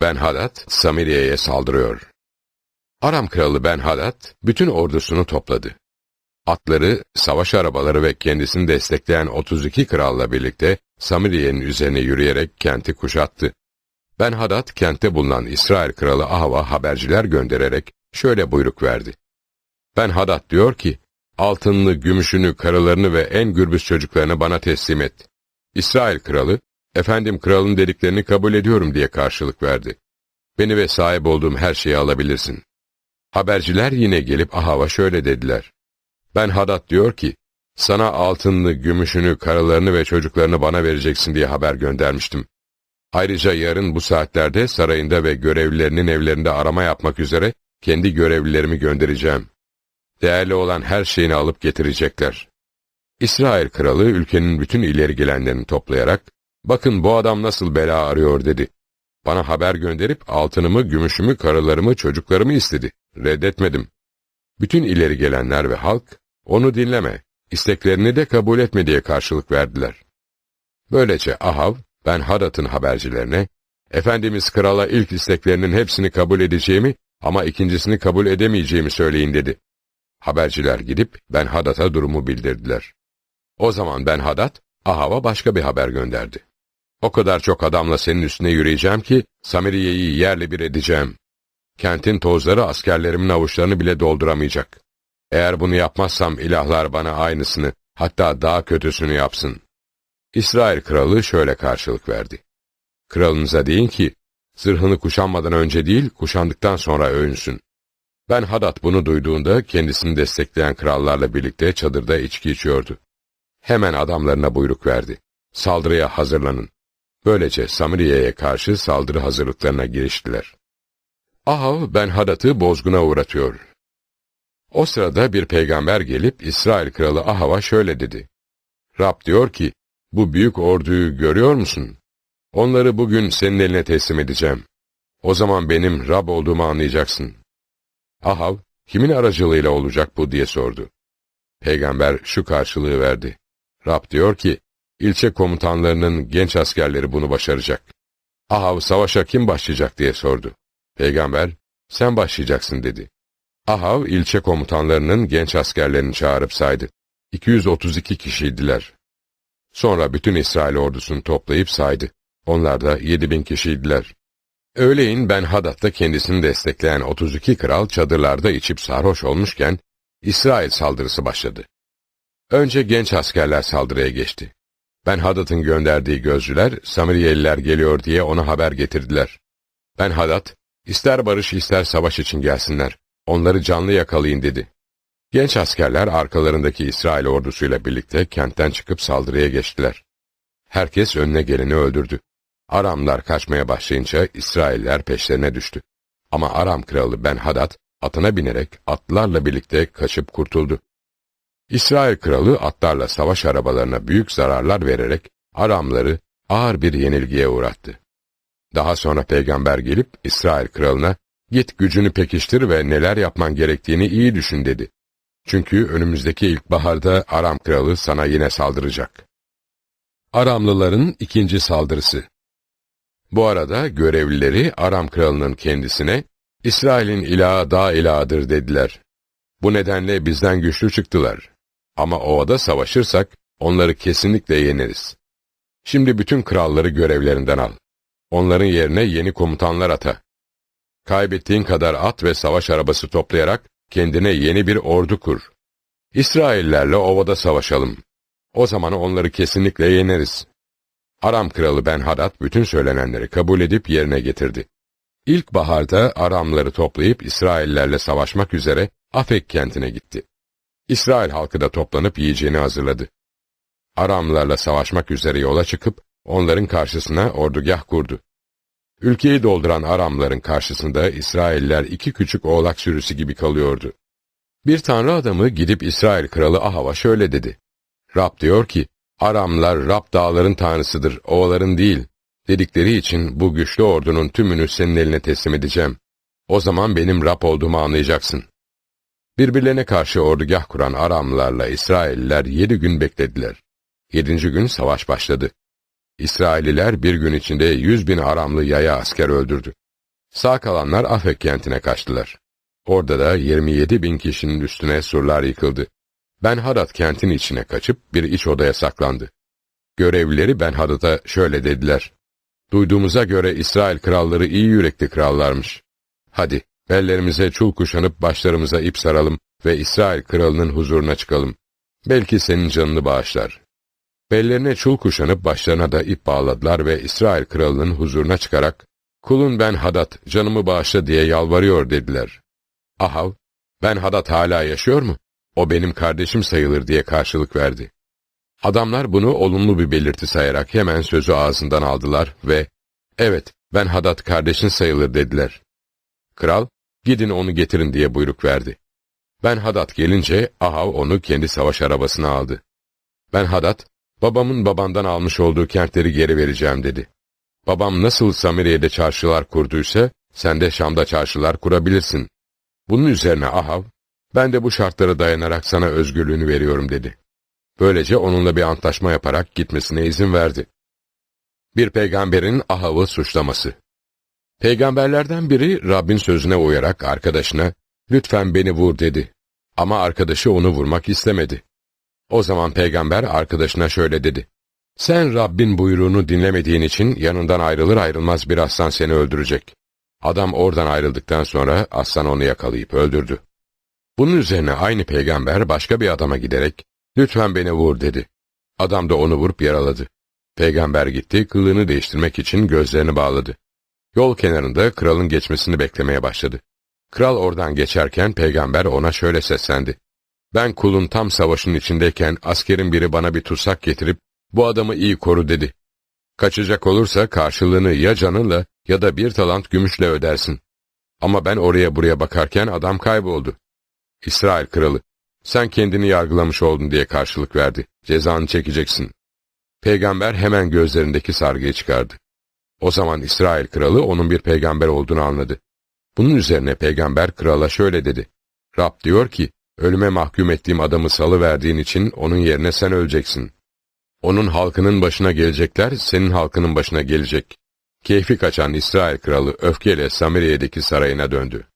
Ben-Hadad, Samiriye'ye saldırıyor. Aram kralı Ben-Hadad, bütün ordusunu topladı. Atları, savaş arabaları ve kendisini destekleyen 32 kralla birlikte Samiriye'nin üzerine yürüyerek kenti kuşattı. Ben-Hadad, kentte bulunan İsrail kralı Ahav'a haberciler göndererek şöyle buyruk verdi. Ben-Hadad diyor ki, altınını, gümüşünü, karılarını ve en gürbüz çocuklarını bana teslim et. İsrail kralı, efendim kralın dediklerini kabul ediyorum diye karşılık verdi. Beni ve sahip olduğum her şeyi alabilirsin. Haberciler yine gelip Ahav'a şöyle dediler. Ben Hadad diyor ki, sana altınını, gümüşünü, karılarını ve çocuklarını bana vereceksin diye haber göndermiştim. Ayrıca yarın bu saatlerde sarayında ve görevlilerinin evlerinde arama yapmak üzere kendi görevlilerimi göndereceğim. Değerli olan her şeyini alıp getirecekler. İsrail kralı ülkenin bütün ileri gelenlerini toplayarak, bakın bu adam nasıl bela arıyor dedi. Bana haber gönderip altınımı, gümüşümü, karılarımı, çocuklarımı istedi. Reddetmedim. Bütün ileri gelenler ve halk, onu dinleme, isteklerini de kabul etme diye karşılık verdiler. Böylece Ahav, ben Hadat'ın habercilerine, Efendimiz krala ilk isteklerinin hepsini kabul edeceğimi ama ikincisini kabul edemeyeceğimi söyleyin dedi. Haberciler gidip Ben Hadat'a durumu bildirdiler. O zaman Ben Hadat, Ahav'a başka bir haber gönderdi. O kadar çok adamla senin üstüne yürüyeceğim ki, Samiriye'yi yerle bir edeceğim. Kentin tozları askerlerimin avuçlarını bile dolduramayacak. Eğer bunu yapmazsam ilahlar bana aynısını, hatta daha kötüsünü yapsın. İsrail kralı şöyle karşılık verdi. Kralınıza deyin ki, zırhını kuşanmadan önce değil, kuşandıktan sonra övünsün. Ben Hadat bunu duyduğunda kendisini destekleyen krallarla birlikte çadırda içki içiyordu. Hemen adamlarına buyruk verdi. Saldırıya hazırlanın. Böylece Samiriye'ye karşı saldırı hazırlıklarına giriştiler. Ahav Ben Hadat'ı bozguna uğratıyor. O sırada bir peygamber gelip İsrail kralı Ahav'a şöyle dedi. Rab diyor ki, bu büyük orduyu görüyor musun? Onları bugün senin eline teslim edeceğim. O zaman benim Rab olduğumu anlayacaksın. Ahav, kimin aracılığıyla olacak bu diye sordu. Peygamber şu karşılığı verdi. Rab diyor ki, ilçe komutanlarının genç askerleri bunu başaracak. Ahav savaşa kim başlayacak diye sordu. Peygamber, sen başlayacaksın dedi. Ahav ilçe komutanlarının genç askerlerini çağırıp saydı. 232 kişiydiler. Sonra bütün İsrail ordusunu toplayıp saydı. Onlar da 7000 kişiydiler. Öğleyin Ben Hadat'ta kendisini destekleyen 32 kral çadırlarda içip sarhoş olmuşken, İsrail saldırısı başladı. Önce genç askerler saldırıya geçti. Ben Hadat'ın gönderdiği gözcüler, Samiriyeliler geliyor diye ona haber getirdiler. Ben Hadat, ister barış ister savaş için gelsinler, onları canlı yakalayın dedi. Genç askerler arkalarındaki İsrail ordusuyla birlikte kentten çıkıp saldırıya geçtiler. Herkes önüne geleni öldürdü. Aramlar kaçmaya başlayınca İsrailler peşlerine düştü. Ama Aram kralı Ben Hadad atına binerek atlarla birlikte kaçıp kurtuldu. İsrail kralı atlarla savaş arabalarına büyük zararlar vererek Aramları ağır bir yenilgiye uğrattı. Daha sonra peygamber gelip İsrail kralına git gücünü pekiştir ve neler yapman gerektiğini iyi düşün dedi. Çünkü önümüzdeki ilkbaharda Aram kralı sana yine saldıracak. Aramlıların ikinci saldırısı Bu arada görevlileri Aram kralının kendisine, İsrail'in ilahı dağ ilahıdır dediler. Bu nedenle bizden güçlü çıktılar. Ama ovada savaşırsak, onları kesinlikle yeneriz. Şimdi bütün kralları görevlerinden al. Onların yerine yeni komutanlar ata. Kaybettiğin kadar at ve savaş arabası toplayarak kendine yeni bir ordu kur. İsraillerle ovada savaşalım. O zaman onları kesinlikle yeneriz. Aram kralı Ben Hadad bütün söylenenleri kabul edip yerine getirdi. İlk baharda Aramları toplayıp İsraillerle savaşmak üzere Afek kentine gitti. İsrail halkı da toplanıp yiyeceğini hazırladı. Aramlarla savaşmak üzere yola çıkıp onların karşısına ordugah kurdu. Ülkeyi dolduran Aramların karşısında İsrailler iki küçük oğlak sürüsü gibi kalıyordu. Bir tanrı adamı gidip İsrail kralı Ahav'a şöyle dedi. Rab diyor ki, Aramlar Rab dağların tanrısıdır, oğların değil. Dedikleri için bu güçlü ordunun tümünü senin eline teslim edeceğim. O zaman benim Rab olduğumu anlayacaksın. Birbirlerine karşı ordugah kuran Aramlarla İsrailliler yedi gün beklediler. Yedinci gün savaş başladı. İsrailliler bir gün içinde yüz bin Aramlı yaya asker öldürdü. Sağ kalanlar Afek kentine kaçtılar. Orada da 27 bin kişinin üstüne surlar yıkıldı. Ben Hadad kentin içine kaçıp bir iç odaya saklandı. Görevlileri Ben Hadad'a şöyle dediler. Duyduğumuza göre İsrail kralları iyi yürekli krallarmış. Hadi bellerimize çul kuşanıp başlarımıza ip saralım ve İsrail kralının huzuruna çıkalım. Belki senin canını bağışlar. Bellerine çul kuşanıp başlarına da ip bağladılar ve İsrail kralının huzuruna çıkarak, kulun ben Hadat, canımı bağışla diye yalvarıyor dediler. Ahav, ben Hadat hala yaşıyor mu? O benim kardeşim sayılır diye karşılık verdi. Adamlar bunu olumlu bir belirti sayarak hemen sözü ağzından aldılar ve, evet ben Hadat kardeşin sayılır dediler. Kral, gidin onu getirin diye buyruk verdi. Ben Hadat gelince Ahav onu kendi savaş arabasına aldı. Ben Hadat, babamın babandan almış olduğu kentleri geri vereceğim dedi. Babam nasıl Samiriye'de çarşılar kurduysa, sen de Şam'da çarşılar kurabilirsin. Bunun üzerine Ahav, ben de bu şartlara dayanarak sana özgürlüğünü veriyorum dedi. Böylece onunla bir antlaşma yaparak gitmesine izin verdi. Bir peygamberin Ahav'ı suçlaması Peygamberlerden biri Rabbin sözüne uyarak arkadaşına, lütfen beni vur dedi. Ama arkadaşı onu vurmak istemedi. O zaman peygamber arkadaşına şöyle dedi. Sen Rabbin buyruğunu dinlemediğin için yanından ayrılır ayrılmaz bir aslan seni öldürecek. Adam oradan ayrıldıktan sonra aslan onu yakalayıp öldürdü. Bunun üzerine aynı peygamber başka bir adama giderek, lütfen beni vur dedi. Adam da onu vurup yaraladı. Peygamber gitti, kılığını değiştirmek için gözlerini bağladı. Yol kenarında kralın geçmesini beklemeye başladı. Kral oradan geçerken peygamber ona şöyle seslendi. Ben kulun tam savaşın içindeyken askerin biri bana bir tutsak getirip bu adamı iyi koru dedi. Kaçacak olursa karşılığını ya canınla ya da bir talant gümüşle ödersin. Ama ben oraya buraya bakarken adam kayboldu. İsrail kralı, sen kendini yargılamış oldun diye karşılık verdi. Cezanı çekeceksin. Peygamber hemen gözlerindeki sargıyı çıkardı. O zaman İsrail kralı onun bir peygamber olduğunu anladı. Bunun üzerine peygamber krala şöyle dedi. Rab diyor ki, ölüme mahkum ettiğim adamı salı verdiğin için onun yerine sen öleceksin. Onun halkının başına gelecekler, senin halkının başına gelecek. Keyfi kaçan İsrail kralı öfkeyle Samiriye'deki sarayına döndü.